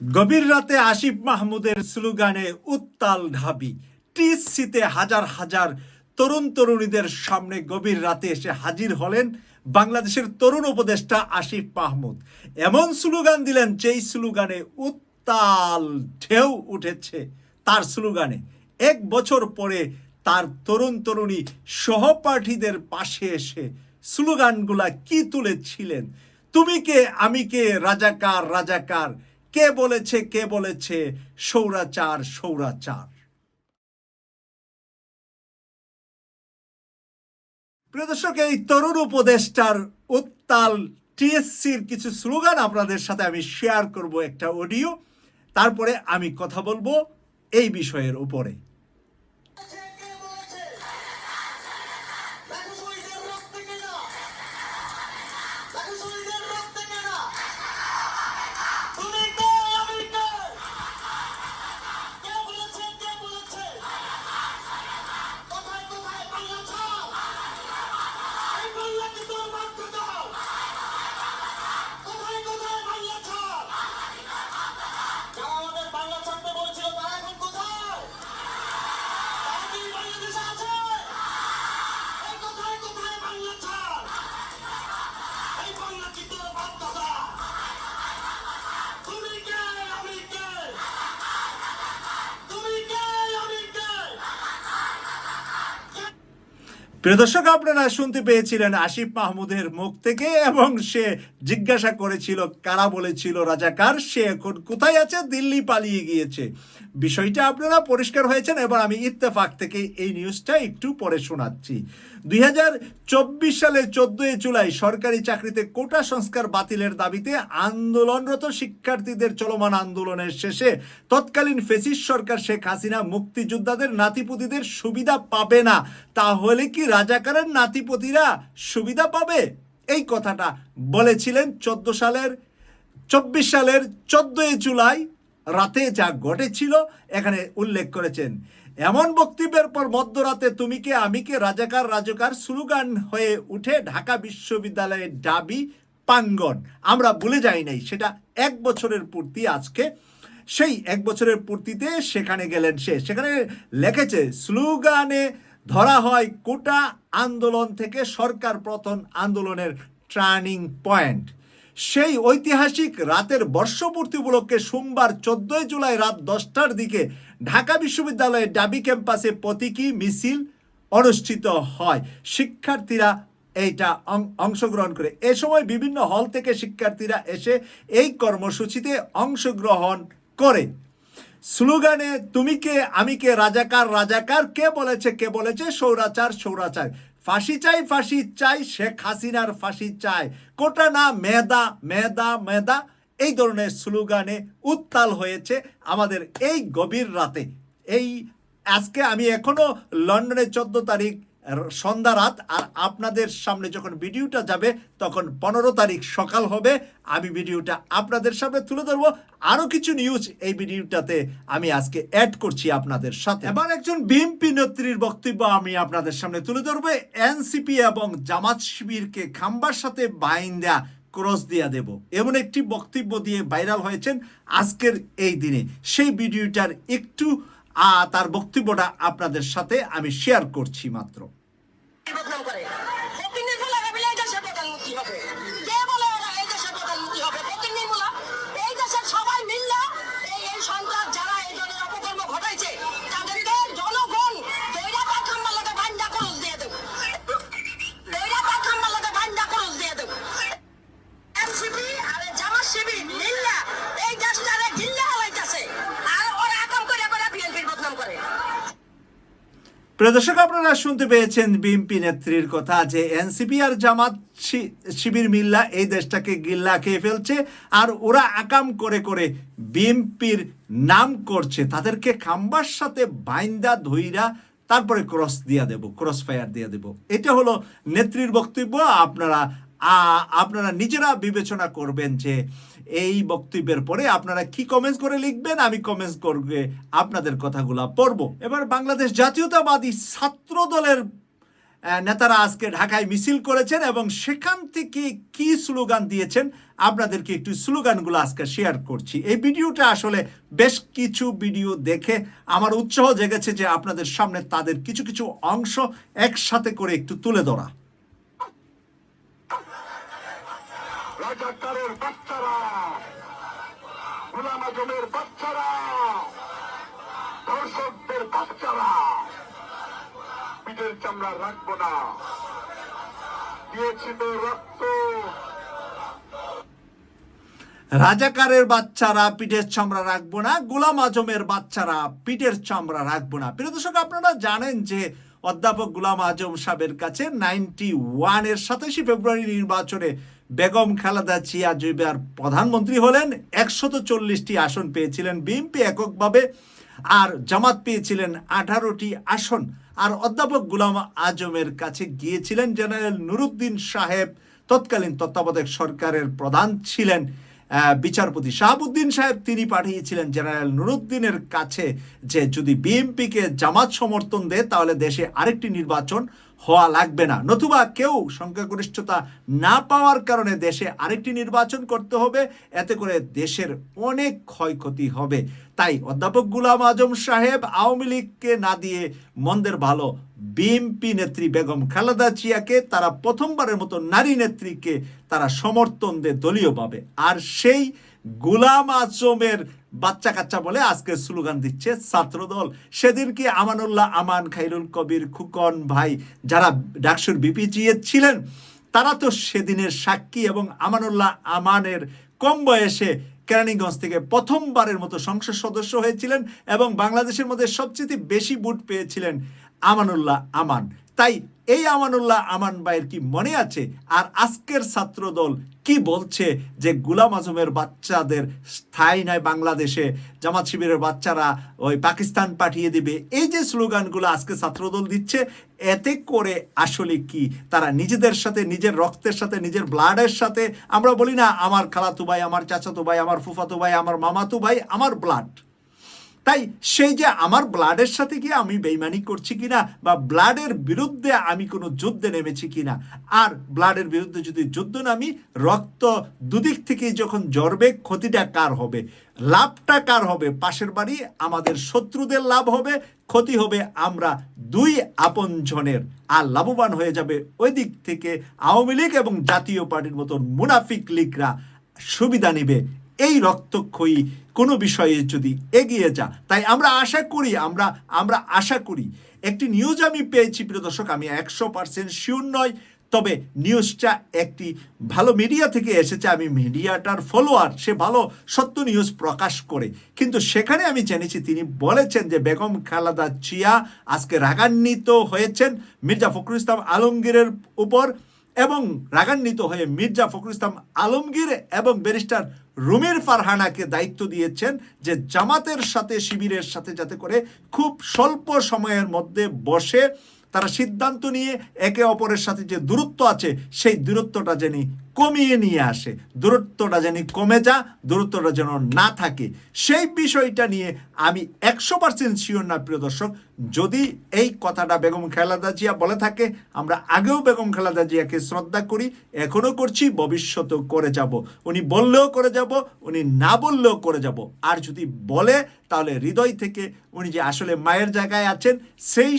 গভীর রাতে আসিফ মাহমুদের স্লোগানে উত্তাল ঢাবি। টিসিতে হাজার হাজার তরুণ তরুণীদের সামনে গভীর রাতে এসে হাজির হলেন বাংলাদেশের তরুণ উপদেষ্টা আসিফ মাহমুদ। এমন স্লোগান দিলেন যেই স্লোগানে উত্তাল ঢেউ উঠেছে। তার স্লোগানে এক বছর পরে তার তরুণ তরুণী সহপাঠীদের পাশে এসে স্লোগানগুলা কি তুলেছিলেন? তুমি কে? আমি কে? রাজাকার রাজাকার। কে বলেছে কে বলেছে? সৌরাচার সৌরাচার। প্রিয় দর্শক, এই তরুণ উপদেষ্টার উত্তাল টিএসসির কিছু স্লোগান আপনাদের সাথে আমি শেয়ার করব একটা অডিও তারপরে আমি কথা বলব এই বিষয়ের উপরে। প্রিয় দর্শক, আপনারা শুনতে পেয়েছিলেন আসিফ মাহমুদের মুখ থেকে এবং সে জিজ্ঞাসা করেছিল, কারা বলেছিল রাজাকার? সে এখন কোথায় আছে? দিল্লি পালিয়ে গিয়েছে। বিষয়টা আপনারা পরিষ্কার হয়েছেন। এবার আমি ইত্তেফাক থেকে এই নিউজটা একটু পরে শোনাচ্ছি। দুই সালে চোদ্দই জুলাই সরকারি চাকরিতে কোটা সংস্কার বাতিলের দাবিতে আন্দোলনরত শিক্ষার্থীদের চলমান আন্দোলনের শেষে তৎকালীন ফেসিস সরকার শেখ হাসিনা মুক্তিযোদ্ধাদের নাতিপুতিদের সুবিধা পাবে না। তাহলে কি রাজাকারের নাতিপতিরা সুবিধা পাবে? এই কথাটা বলেছিলেন চোদ্দ সালের, চব্বিশ সালের চোদ্দই জুলাই রাতে যা ঘটেছিল এখানে উল্লেখ করেছেন। এমন বক্তব্যের পর মধ্যরাতে তুমি কে, আমি কে, রাজাকার রাজাকার, স্লোগান হয়ে উঠে ঢাকা বিশ্ববিদ্যালয়ের দাবি পাঙ্গন আমরা ভুলে যাই নাই, সেটা এক বছরের পূর্তি আজকে। সেই এক বছরের পূর্তিতে সেখানে গেলেন সে। সেখানে লিখেছে, স্লোগানে ধরা হয় কোটা আন্দোলন থেকে সরকার প্রথম আন্দোলনের টার্নিং পয়েন্ট। সেই ঐতিহাসিক রাতের বর্ষপূর্তি উপলক্ষে সোমবার চোদ্দই জুলাই রাত দশটার দিকে ঢাকা বিশ্ববিদ্যালয়ের ডাবি ক্যাম্পাসে প্রতীকী মিছিল অনুষ্ঠিত হয়। শিক্ষার্থীরা এইটা অংশগ্রহণ করে। এ সময় বিভিন্ন হল থেকে শিক্ষার্থীরা এসে এই কর্মসূচিতে অংশগ্রহণ করে। স্লোগানে, তুমি কে? আমি কে? রাজাকার? রাজাকার? কে বলেছে? কে বলেছে? সৌরাচার সৌরাচার ফাঁসি চাই ফাঁসি চাই, শেখ হাসিনার ফাঁসি চাই। কোটা না মেদা মেদা মেদা এই ধরনের স্লোগানে উত্তাল হয়েছে আমাদের এই গভীর রাতে। এই আজকে আমি এখনও লন্ডনে চোদ্দ তারিখ সন্ধ্যা রাত, আর আপনাদের সামনে যখন ভিডিওটা যাবে, তখন পনেরো তারিখ সকাল হবে। আমি ভিডিওটা আপনাদের সামনে তুলে ধরবো। আরও কিছু নিউজ এই ভিডিওটাতে আমি আজকে অ্যাড করছি আপনাদের সাথে। এবার একজন বিএনপি নেত্রীর বক্তব্য আমি আপনাদের সামনে তুলে ধরবো। এনসিপি এবং জামাত শিবিরকে খাম্বার সাথে বাইন্দা ক্রস দিয়া দেব। এমন একটি বক্তব্য দিয়ে ভাইরাল হয়েছেন আজকের এই দিনে। সেই ভিডিওটার একটু তার বক্তব্যটা আপনাদের সাথে আমি শেয়ার করছি মাত্র। বদনাম করে প্রিয় দর্শক, আপনারা শুনতে পেয়েছেন বিএনপি নেত্রীর কথা যে এনসিপি আর জামাত শিবির মিল্লা এই দেশটাকে গিল্লা খেয়ে ফেলছে আর ওরা আকাম করে করে বিএনপির নাম করছে। তাদেরকে খাম্বার সাথে বাইন্দা ধইরা তারপরে ক্রস দিয়া দেব ক্রস ফায়ার দিয়া দেব। এটা হলো নেত্রীর বক্তব্য। আপনারা আপনারা নিজেরা বিবেচনা করবেন যে এই বক্তব্যের পরে আপনারা কি কমেন্টস করে লিখবেন, আমি কমেন্টস করবে, আপনাদের কথাগুলা পড়ব। এবার বাংলাদেশ জাতীয়তাবাদী ছাত্র দলের নেতারা আজকে ঢাকায় মিছিল করেছেন এবং সেখান থেকে কি স্লোগান দিয়েছেন, আপনাদেরকে একটু স্লোগানগুলো আজকে শেয়ার করছি। এই ভিডিওটা আসলে বেশ কিছু ভিডিও দেখে আমার উৎসাহ জেগেছে যে আপনাদের সামনে তাদের কিছু কিছু অংশ একসাথে করে একটু তুলে ধরা। রাজাকারের বাচ্চারা গোলাম আজমের বাচ্চারা দর্শকদের বাচ্চারা, পিঠের চামড়া রাখব না। দিয়েছি তো রক্ত। রাজাকারের বাচ্চারা পিঠের চামড়া রাখব না, গোলাম আজমের বাচ্চারা পিঠের চামড়া রাখব না। প্রিয় দর্শক, আপনারা জানেন যে অধ্যাপক গোলাম আজম সাহেবের কাছে নাইনটি ওয়ানের সাতাশে ফেব্রুয়ারি নির্বাচনে বেগম খালেদা জিয়া জৈবার প্রধানমন্ত্রী হলেন, একশত চল্লিশটি আসন পেয়েছিলেন বিএনপি এককভাবে, আর জামাত পেয়েছিলেন আঠারোটি আসন। আর অধ্যাপক গুলাম আজমের কাছে গিয়েছিলেন, জেনারেল নুরুদ্দিন সাহেব তৎকালীন তত্ত্বাবধায়ক সরকারের প্রধান ছিলেন। বিচারপতি শাহাবুদ্দিন সাহেব তিনি পাঠিয়েছিলেন জেনারেল নুরুদ্দিনের কাছে যে, যদি বিএনপিকে জামাত সমর্থন দেয়, তাহলে দেশে আরেকটি নির্বাচন হওয়া লাগবে না। নতুবা কেউ সংখ্যাগরিষ্ঠতা না পাওয়ার কারণে দেশে আরেকটি নির্বাচন করতে হবে। এতে করে দেশের অনেক ক্ষয়ক্ষতি হবে। তাই অধ্যাপক গুলাম আজম সাহেব আওয়ামী লীগকে না দিয়ে মন্দের ভালো বিএনপি নেত্রী বেগম খালেদা জিয়াকে তারা প্রথমবারের মতো নারী নেত্রীকে তারা সমর্থন দেয় দলীয়ভাবে আর সেই গুলাম আজমের বাচ্চা কাচ্চা বলে আজকে স্লোগান দিচ্ছে ছাত্রদল। সেদিনকে আমানুল্লাহ আমান খাইরুল কবির খুকন ভাই যারা ডাকসুর বিপিজিএ ছিলেন, তারা তো সেদিনের সাক্ষী এবং আমানুল্লাহ আমানের কম বয়সে কেরানীগঞ্জ থেকে প্রথমবারের মতো সংসদ সদস্য হয়েছিলেন এবং বাংলাদেশের মধ্যে সবচেয়ে বেশি ভোট পেয়েছিলেন আমানুল্লাহ আমান। তাই এই আমানুল্লাহ আমান ভাইয়ের কি মনে আছে? আর আজকের ছাত্রদল কি বলছে যে গুলাম আজমের বাচ্চাদের স্থায়ী নয় বাংলাদেশে? জামাত শিবিরের বাচ্চারা ওই পাকিস্তান পাঠিয়ে দিবে। এই যে স্লোগানগুলো আজকে ছাত্রদল দিচ্ছে, এতে করে আসলে কি? তারা নিজেদের সাথে, নিজের রক্তের সাথে, নিজের ব্লাডের সাথে, আমরা বলি না, আমার খালাতু ভাই, আমার চাচাতো ভাই, আমার ফুফাতো ভাই, আমার মামাতো ভাই, আমার ব্লাড। তাই সেই যে আমার ব্লাডের সাথে কি আমি বেইমানি করছি কিনা বা ব্লাডের বিরুদ্ধে আমি কোনো যুদ্ধে নেমেছি কিনা? আর ব্লাডের বিরুদ্ধে যদি যুদ্ধ নামি, রক্ত দুদিক থেকেই যখন জড়বে ক্ষতিটা কার হবে? লাভটা কার হবে? পাশের বাড়ি আমাদের শত্রুদের লাভ হবে, ক্ষতি হবে আমরা দুই আপনজনের আর লাভবান হয়ে যাবে ওই দিক থেকে আওয়ামী লীগ এবং জাতীয় পার্টির মতন মুনাফিক লীগরা। সুবিধা নিবে। এই রক্তক্ষয়ী কোনো বিষয়ে যদি এগিয়ে যা, তাই আমরা আশা করি, আমরা আমরা আশা করি। একটি নিউজ আমি পেয়েছি, প্রিয় দর্শক, আমি একশো পার্সেন্ট শিওর নয় তবে নিউজটা একটি ভালো মিডিয়া থেকে এসেছে। আমি মিডিয়াটার ফলোয়ার সে ভালো সত্য নিউজ প্রকাশ করে। কিন্তু সেখানে আমি জেনেছি, তিনি বলেছেন যে বেগম খালাদা চিয়া আজকে রাগান্বিত হয়েছেন। মির্জা ফখরুল ইসলাম আলমগীরের উপর এবং রাগান্বিত হয়ে মির্জা ফখরুল ইসলাম আলমগীর এবং ব্যারিস্টার রুমির ফারহানাকে দায়িত্ব দিয়েছেন যে জামাতের সাথে, শিবিরের সাথে যাতে করে খুব স্বল্প সময়ের মধ্যে বসে তারা সিদ্ধান্ত নিয়ে একে অপরের সাথে যে দূরত্ব আছে, সেই দূরত্বটা যেন কমিয়ে নিয়ে আসে। দূরত্বটা যেন কমে যা, দূরত্বটা যেন না থাকে। সেই বিষয়টা নিয়ে আমি একশো পার্সেন্ট শিওর না, প্রিয় দর্শক। যদি এই কথাটা বেগম খালেদা জিয়া বলে থাকে, আমরা আগেও বেগম খালেদা জিয়াকে শ্রদ্ধা করি, এখনও করছি, ভবিষ্যতেও করে যাব। উনি বললেও করে যাব, উনি না বললেও করে যাব। আর যদি বলে, তাহলে হৃদয় থেকে উনি যে আসলে মায়ের জায়গায় আছেন, সেই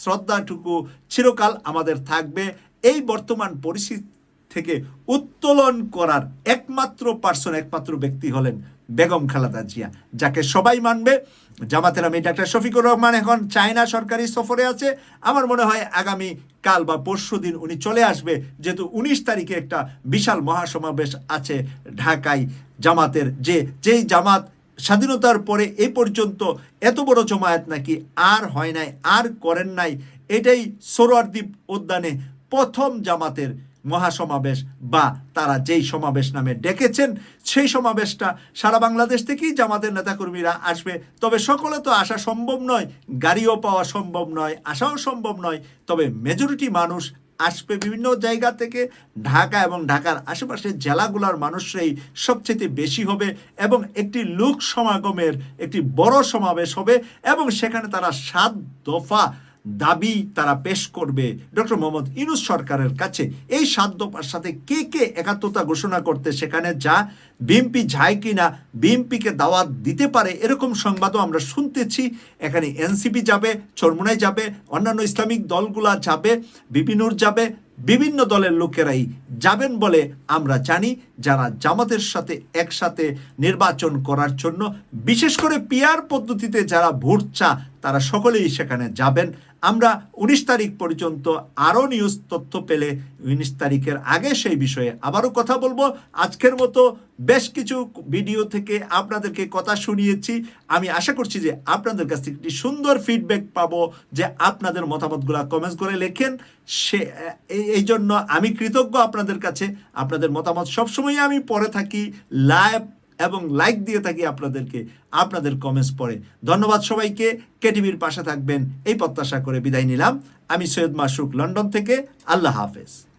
শ্রদ্ধাটুকু চিরকাল আমাদের থাকবে। এই বর্তমান পরিস্থিতি থেকে উত্তোলন করার একমাত্র পার্সন একমাত্র ব্যক্তি হলেন বেগম খালেদা জিয়া, যাকে সবাই মানবে। জামাতের আমি ডাক্তার শফিকুর রহমান এখন চায়না সরকারি সফরে আছে। আমার মনে হয় আগামী কাল বা পরশু দিন উনি চলে আসবে। যেহেতু উনিশ তারিখে একটা বিশাল মহাসমাবেশ আছে ঢাকায় জামাতের। যে, যেই জামাত স্বাধীনতার পরে এই পর্যন্ত এত বড় জমায়েত নাকি আর হয় নাই, আর করেন নাই, এটাই সোরোয়ারদ্বীপ উদ্যানে প্রথম জামাতের মহাসমাবেশ বা তারা যেই সমাবেশ নামে ডেকেছেন, সেই সমাবেশটা সারা বাংলাদেশ থেকেই জামাতের নেতাকর্মীরা আসবে। তবে সকলে তো আসা সম্ভব নয়, গাড়িও পাওয়া সম্ভব নয়, আসাও সম্ভব নয়। তবে মেজরিটি মানুষ আসবে বিভিন্ন জায়গা থেকে, ঢাকা এবং ঢাকার আশেপাশের জেলাগুলোর মানুষরাই সবচেয়ে বেশি হবে এবং একটি লোক সমাগমের একটি বড় সমাবেশ হবে এবং সেখানে তারা সাত দফা দাবি তারা পেশ করবে। ডক্টর মোহাম্মদ ইনুস সরকারের কাছে এই সাত দফার সাথে কে কে একাত্মতা ঘোষণা করতে সেখানে যা, বিএনপি যায় কিনা, বিএনপিকে দাওয়াত দিতে পারে এরকম সংবাদও আমরা শুনতেছি। এখানে এনসিপি যাবে, চরমুনাই যাবে, অন্যান্য ইসলামিক দলগুলা যাবে, বিপিনুর যাবে, বিভিন্ন দলের লোকেরাই যাবেন বলে আমরা জানি। যারা জামাতের সাথে একসাথে নির্বাচন করার জন্য, বিশেষ করে পিয়ার পদ্ধতিতে যারা ভোট চা তারা সকলেই সেখানে যাবেন। আমরা উনিশ তারিখ পর্যন্ত আরও নিউজ তথ্য পেলে উনিশ তারিখের আগে সেই বিষয়ে আবারও কথা বলব। আজকের মতো বেশ কিছু ভিডিও থেকে আপনাদেরকে কথা শুনিয়েছি। আমি আশা করছি যে আপনাদের কাছ থেকে একটি সুন্দর ফিডব্যাক পাবো যে আপনাদের মতামতগুলো কমেন্টস করে লেখেন। সে এই- জন্য আমি কৃতজ্ঞ আপনাদের কাছে। আপনাদের মতামত সবসময় আমি পড়ে থাকি লাইভ এবং লাইক দিয়ে থাকি আপনাদেরকে, আপনাদের কমেন্টস পড়ে। ধন্যবাদ সবাইকে। কেটিভির পাশে থাকবেন। এই প্রত্যাশা করে বিদায় নিলাম। আমি সৈয়দ মাসুক, লন্ডন থেকে। আল্লাহ হাফেজ।